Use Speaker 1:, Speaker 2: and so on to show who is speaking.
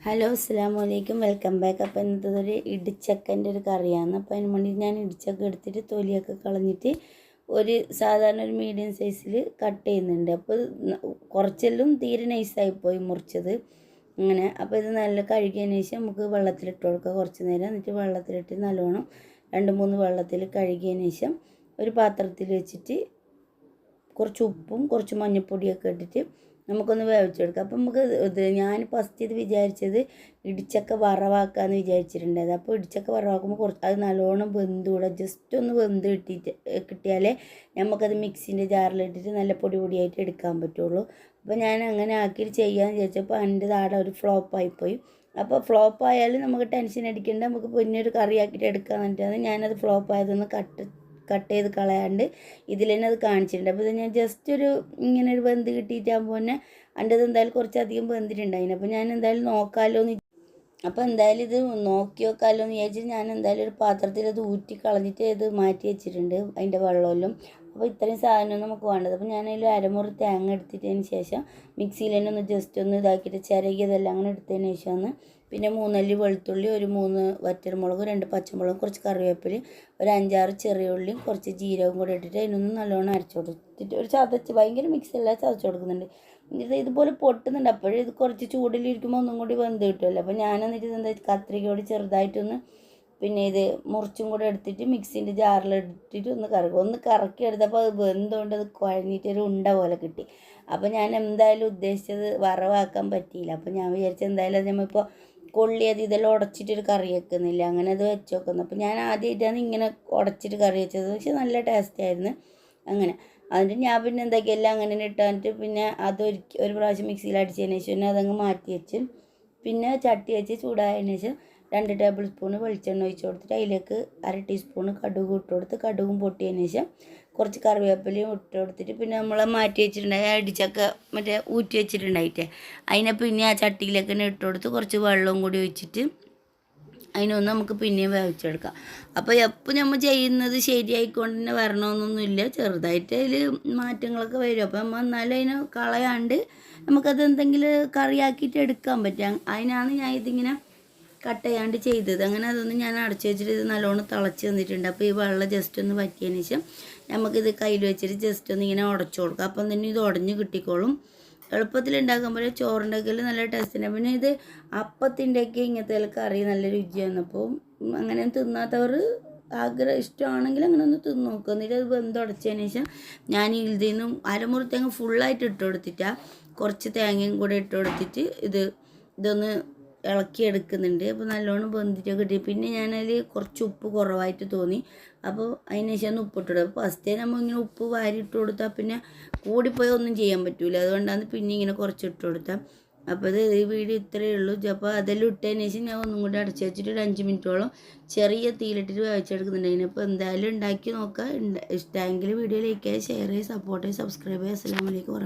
Speaker 1: Hello അസ്സാം വലൈക്കും welcome back അപ്പോൾ ഇന്നത്തെ ഒരു ഇടിച്ചക്കന്റെ ഒരു കറിയാണ്. അപ്പോൾ അതിന് വേണ്ടി ഞാൻ ഇടിച്ചക്ക എടുത്തിട്ട് തൊലിയൊക്കെ കളഞ്ഞിട്ട് ഒരു സാധാരണ ഒരു മീഡിയം സൈസിൽ കട്ട് ചെയ്യുന്നുണ്ട്. അപ്പോൾ കുറച്ചെല്ലാം തീരെ നൈസായിപ്പോയി മുറിച്ചത്. അങ്ങനെ അപ്പോൾ ഇത് നല്ല കഴുകിയതിന് ശേഷം നമുക്ക് വെള്ളത്തിലിട്ട് കൊടുക്കുക കുറച്ച് നേരം എന്നിട്ട് വെള്ളത്തിലിട്ട് നല്ലോണം രണ്ട് മൂന്ന് വെള്ളത്തിൽ കഴുകിയതിന് ശേഷം ഒരു പാത്രത്തിൽ വെച്ചിട്ട് കുറച്ച് ഉപ്പും കുറച്ച് മഞ്ഞൾപ്പൊടിയൊക്കെ ഇട്ടിട്ട് നമുക്കൊന്ന് വേവിച്ചെടുക്കാം. അപ്പം നമുക്ക് ഇത് ഞാൻ ഫസ്റ്റ് ഇത് വിചാരിച്ചത് ഇടിച്ചക്ക വറവാക്കാന്ന് വിചാരിച്ചിട്ടുണ്ടായത് അപ്പോൾ ഇടിച്ചക്ക വറവാക്കുമ്പോൾ കുറച്ച് അത് നല്ലോണം വെന്തുകൂടെ ജസ്റ്റ് ഒന്ന് വെന്ത് കിട്ടിയിട്ട് കിട്ടിയാലേ നമുക്കത് മിക്സിന്റെ ജാറിലിട്ടിട്ട് നല്ല പൊടി പൊടിയായിട്ട് എടുക്കാൻ പറ്റുള്ളൂ. അപ്പോൾ ഞാൻ അങ്ങനെ ആക്കിയിട്ട് ചെയ്യാമെന്ന് വിചാരിച്ചപ്പോൾ എന്റെ താടെ ഒരു ഫ്ലോപ്പായിപ്പോയി അപ്പോൾ ഫ്ലോപ്പ് ആയാലും നമുക്ക് ടെൻഷൻ അടിക്കേണ്ട. നമുക്ക് പിന്നെ ഒരു കറിയാക്കിയിട്ട് എടുക്കാൻ വേണ്ടിയിട്ടാണ് ഞാനത് ഫ്ലോപ്പ് ആയതൊന്ന് കട്ട് കട്ട് ചെയ്ത് കളയാണ്ട് ഇതിൽ തന്നെ അത് കാണിച്ചിട്ടുണ്ട്. അപ്പോൾ ഇത് ഞാൻ ജസ്റ്റ് ഒരു ഇങ്ങനെ ഒരു ബന്ധ് കിട്ടിയിട്ടാകുമ്പോൾ തന്നെ എന്റെ ഇത് എന്തായാലും കുറച്ചധികം ബന്ധിട്ടുണ്ടായിന്. അപ്പോൾ ഞാൻ എന്തായാലും നോക്കാമല്ലോ എന്ന് അപ്പോൾ എന്തായാലും ഇത് നോക്കി നോക്കാമല്ലോ എന്ന് വിചാരിച്ച് ഞാൻ എന്തായാലും ഒരു പാത്രത്തിൽ അത് ഊറ്റി കളഞ്ഞിട്ട് ഇത് മാറ്റി വെച്ചിട്ടുണ്ട് അതിന്റെ വെള്ളമെല്ലാം. അപ്പോൾ ഇത്രയും സാധനം നമുക്ക് വേണ്ടത്. അപ്പോൾ ഞാൻ അതിൽ അരമുറി തേങ്ങ എടുത്തിട്ടതിന് ശേഷം മിക്സിയിൽ തന്നെ ഒന്ന് ജസ്റ്റ് ഒന്ന് ഇതാക്കിയിട്ട് ചിരകിയതെല്ലാം അങ്ങനെ എടുത്തതിന് ശേഷം ഒന്ന് പിന്നെ മൂന്നല്ലി വെളുത്തുള്ളി ഒരു മൂന്ന് വറ്റൽമുളക് രണ്ട് പച്ചമുളകും കുറച്ച് കറിവേപ്പില ഒരു അഞ്ചാറ് ചെറിയ ഉള്ളിയും കുറച്ച് ജീരകവും കൂടെ ഇട്ടിട്ട് അതിനൊന്ന് നല്ലോണം അരച്ചു കൊടുത്തിട്ട് ഒരു ചതച്ച് ഭയങ്കര മിക്സ് അല്ല ചതച്ച് കൊടുക്കുന്നുണ്ട്. ഇത് ഇതുപോലെ പൊട്ടുന്നുണ്ട്. അപ്പോഴും ഇത് കുറച്ച് ചൂടിലിരിക്കുമ്പോൾ ഒന്നും കൂടി വെന്ത് കിട്ടുമല്ലോ അപ്പോൾ ഞാൻ എന്നിട്ട് എന്താ കത്രികയോട് ചെറുതായിട്ടൊന്ന് പിന്നെ ഇത് മുറിച്ചും കൂടെ എടുത്തിട്ട് മിക്സിന്റെ ജാറിലിട്ടിട്ട് ഒന്ന് കറക്കും ഒന്ന് കറക്കി എടുത്തപ്പോൾ അത് വെന്തുകൊണ്ട് അത് കുഴഞ്ഞിട്ട് ഒരു ഉണ്ട പോലെ കിട്ടി. അപ്പോൾ ഞാൻ എന്തായാലും ഉദ്ദേശിച്ചത് വറവാക്കാൻ പറ്റിയില്ല. അപ്പോൾ ഞാൻ വിചാരിച്ചത് എന്തായാലും നമ്മളിപ്പോൾ കൊള്ളിയത് ഇതെല്ലാം ഉടച്ചിട്ടൊരു കറി വെക്കുന്നില്ല. അങ്ങനെ അത് വെച്ച് നോക്കുന്നു അപ്പോൾ ഞാൻ ആദ്യമായിട്ടാണ് ഇങ്ങനെ ഉടച്ചിട്ട് കറി വെച്ചത്. പക്ഷെ നല്ല ടേസ്റ്റ് ആയിരുന്നു. അങ്ങനെ. അതിന്റെ ഞാൻ പിന്നെ എന്താക്കി? എല്ലാം അങ്ങനെ ഇട്ടിട്ട് പിന്നെ അത് ഒരു പ്രാവശ്യം മിക്സിയിൽ അടിച്ചതിന് ശേഷം പിന്നെ അതങ്ങ് മാറ്റി വെച്ച്. പിന്നെ ചട്ടി വെച്ച് ചൂടായതിന് ശേഷം രണ്ട് ടേബിൾ സ്പൂൺ വെളിച്ചെണ്ണ ഒഴിച്ച് കൊടുത്തിട്ട് അതിലേക്ക് അര ടീസ്പൂൺ കടുക് ഇട്ട് കൊടുത്ത് കടുകും പൊട്ടിയതിന് ശേഷം കുറച്ച് കറിവേപ്പിലയും ഇട്ട് കൊടുത്തിട്ട് പിന്നെ നമ്മൾ മാറ്റി വെച്ചിട്ടുണ്ടായി അടിച്ചൊക്കെ മറ്റേ ഊറ്റി വെച്ചിട്ടുണ്ടായിട്ടേ. അതിനെ പിന്നെ ആ ചട്ടിയിലേക്ക് തന്നെ ഇട്ട് കൊടുത്ത് കുറച്ച് വെള്ളവും കൂടി ഒഴിച്ചിട്ട് അതിനൊന്ന് നമുക്ക് പിന്നെയും വേവിച്ചെടുക്കാം. അപ്പോൾ എപ്പോൾ നമ്മൾ ചെയ്യുന്നത് ശരിയായിക്കൊണ്ട് തന്നെ വരണമെന്നൊന്നുമില്ല ചെറുതായിട്ട് അതിൽ മാറ്റങ്ങളൊക്കെ വരും. അപ്പോൾ നമ്മൾ എന്നാലും അതിനെ കളയാണ്ട് നമുക്കത് എന്തെങ്കിലും കറിയാക്കിയിട്ട് എടുക്കാൻ പറ്റും. അതിനാണ് ഞാൻ ഇതിങ്ങനെ കട്ട് ചെയ്യാണ്ട് ചെയ്തത്. അങ്ങനെ അതൊന്ന് ഞാൻ അടച്ചു വെച്ചിട്ട് ഇത് നല്ലോണം തിളച്ച് തന്നിട്ടുണ്ട് അപ്പോൾ ഈ വെള്ളം ജസ്റ്റ് ഒന്ന് വറ്റിയതിന് ശേഷം നമുക്കിത് കയ്യിൽ വെച്ചിട്ട് ജസ്റ്റ് ഒന്ന് ഇങ്ങനെ ഉടച്ചു കൊടുക്കാം. അപ്പം തന്നെ ഇത് ഉടഞ്ഞ് കിട്ടിക്കോളും. എളുപ്പത്തിൽ ഉണ്ടാക്കുമ്പോൾ ചോറുണ്ടാക്കിയാൽ നല്ല ടേസ്റ്റിന് പിന്നെ ഇത് അപ്പത്തിന്റെയൊക്കെ ഇങ്ങനത്തെ കറി നല്ല രുചിയാണ്. അപ്പോൾ അങ്ങനെ തിന്നാത്തവർ ആഗ്രഹം ഇഷ്ടമാണെങ്കിൽ അങ്ങനെ ഒന്ന് തിന്ന് നോക്കുക എന്നിട്ട് അത് വെന്ത് ഉടച്ചതിന് ശേഷം ഞാൻ ഇതിൽ നിന്നും അരമുറി തേങ്ങ ഫുള്ളായിട്ട് ഇട്ട് കൊടുത്തിട്ടാണ് കുറച്ച് തേങ്ങയും കൂടെ ഇട്ട് കൊടുത്തിട്ട് ഇത് ഇതൊന്ന് ഇളക്കി എടുക്കുന്നുണ്ട്. അപ്പോൾ നല്ലോണം വെന്തിട്ട് കിട്ടി. പിന്നെ ഞാനതിൽ കുറച്ച് ഉപ്പ് കുറവായിട്ട് തോന്നി. അപ്പോൾ അതിന് ശേഷം ഉപ്പിട്ടിടും അപ്പോൾ ഫസ്റ്റേ നമ്മൾ ഇങ്ങനെ ഉപ്പ് വാരി ഇട്ട് കൊടുത്താൽ പിന്നെ കൂടിപ്പോയി ഒന്നും ചെയ്യാൻ പറ്റില്ല അതുകൊണ്ടാണ് പിന്നെ ഇങ്ങനെ കുറച്ച് ഇട്ട് കൊടുത്താൽ അപ്പോൾ ഇത് ഈ വീഡിയോ ഇത്രയേ ഉള്ളൂ. അപ്പോൾ അതെല്ലാം ഇട്ടതിന് ശേഷം ഞാൻ ഒന്നും കൂടി അടച്ചു വെച്ചിട്ട് ഒരു അഞ്ച് മിനിറ്റോളം ചെറിയ തീയിലിട്ടിട്ട് വേവിച്ചെടുക്കുന്നുണ്ട്. അപ്പോൾ എന്തായാലും ഉണ്ടാക്കി നോക്കുക ഇഷ്ടമെങ്കിൽ വീഡിയോ ലൈക്ക് ചെയ്യുക ഷെയർ ചെയ്യുക സപ്പോർട്ട് ചെയ്യുക സബ്സ്ക്രൈബ് ചെയ്യുക അസ്സാം വലൈക്കും